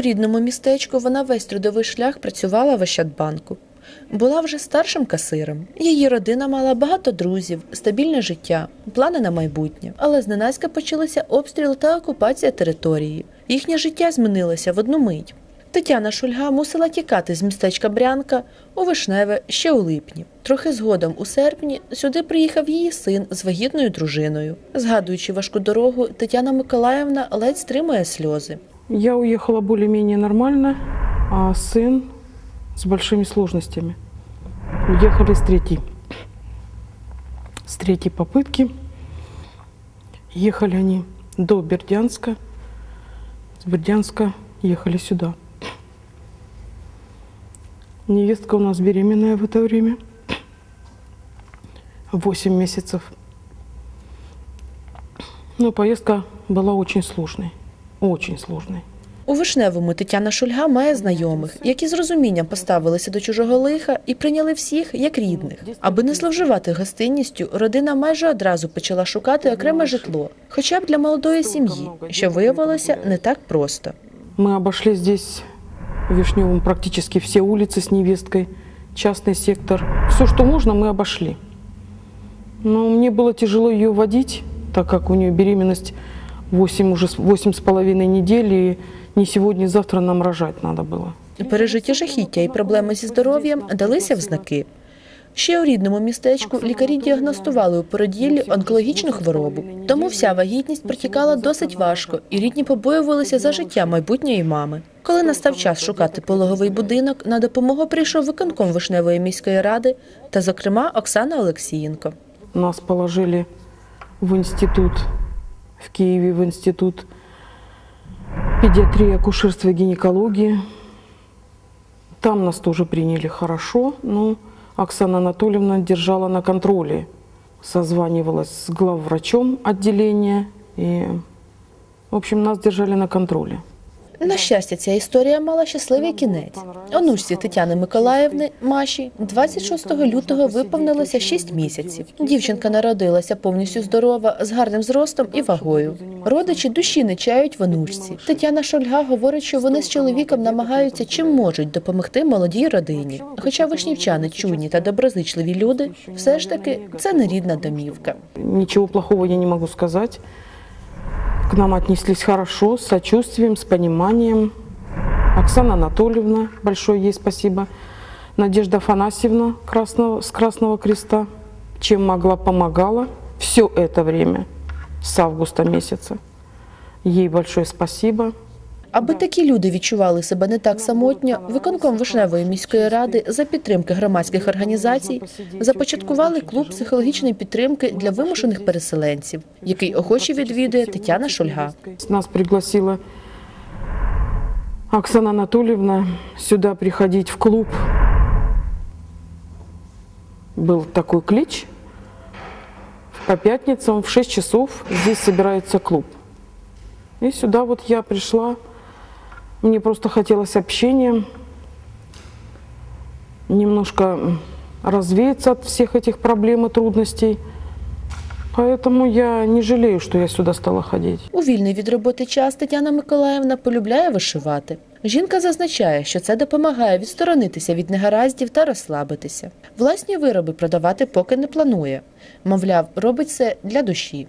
Рідному містечку вона весь трудовий шлях працювала в Ощадбанку. Була вже старшим касиром. Її родина мала багато друзів, стабільне життя, плани на майбутнє. Але зненацька почалися обстріли та окупація території. Їхнє життя змінилося в одну мить. Тетяна Шульга мусила тікати з містечка Брянка у Вишневе ще у липні. Трохи згодом, у серпні, сюди приїхав її син з вагітною дружиною. Згадуючи важку дорогу, Тетяна Миколаївна ледь стримує сльози. Я уехала более-менее нормально, а сын с большими сложностями. Уехали с третьей. С третьей попытки. Ехали они до Бердянска. С Бердянска ехали сюда. Невестка у нас беременная в это время. Восемь месяцев. Но поездка была очень сложной. Очень сложной. У Вишневому Тетяна Шульга має знайомих, які з розумінням поставилися до чужого лиха і прийняли всіх як рідних. Аби не зловживати гостинністю, родина майже одразу почала шукати окреме житло, хоча б для молодої сім'ї, що виявилося не так просто. Мы обошли здесь в Вишневом практически все улицы с невесткой, частный сектор. Все, что можно, мы обошли. Но мне было тяжело ее водить, так как у нее беременность 8, уже восемь с половиной недель, и не сегодня, не завтра нам рожать надо было. Пережиті жахіття і проблеми зі здоров'ям далися в знаки. Ще у рідному містечку лікарі діагностували у породіллі онкологічну хворобу. Тому вся вагітність протікала досить важко, і рідні побоювалися за життя майбутньої мами. Коли настав час шукати пологовий будинок, на допомогу прийшов виконком Вишневої міської ради та, зокрема, Оксана Олексієнко. Нас положили в институт, в Киеве в институт педиатрии, акушерства и гинекологии. Там нас тоже приняли хорошо, но Оксана Анатольевна держала на контроле. Созванивалась с главврачом отделения и, в общем, нас держали на контроле. На щастя, ця історія мала щасливий кінець. Онучці Тетяни Миколаївни Маші 26 лютого виповнилося 6 місяців. Дівчинка народилася повністю здорова, з гарним зростом і вагою. Родичі душі не чають в онучці. Тетяна Шольга говорить, що вони з чоловіком намагаються чим можуть допомогти молодій родині. Хоча вишнівчани чуйні та доброзичливі люди, все ж таки це не рідна домівка. Ничего плохого я не могу сказать. К нам отнеслись хорошо, с сочувствием, с пониманием. Оксана Анатольевна, большое ей спасибо. Надежда Афанасьевна Красного, с Красного Креста, чем могла, помогала все это время, с августа месяца. Ей большое спасибо. Аби такі люди відчували себе не так самотньо, виконком Вишневої міської ради за підтримки громадських організацій започаткували клуб психологічної підтримки для вимушених переселенців, який охоче відвідує Тетяна Шульга. Нас пригласила Оксана Анатольевна сюда приходить в клуб. Был такой клич. По пятницам в 6 часов здесь собирается клуб. И сюда вот я пришла. Мне просто хотелось общения, немножко развеяться от всех этих проблем и трудностей. Поэтому я не жалею, что я сюда стала ходить. У вільний від роботи час Тетяна Миколаївна полюбляє вишивати. Жінка зазначає, що це допомагає відсторонитися від негараздів та розслабитися. Власні вироби продавати поки не планує. Мовляв, робить це для душі.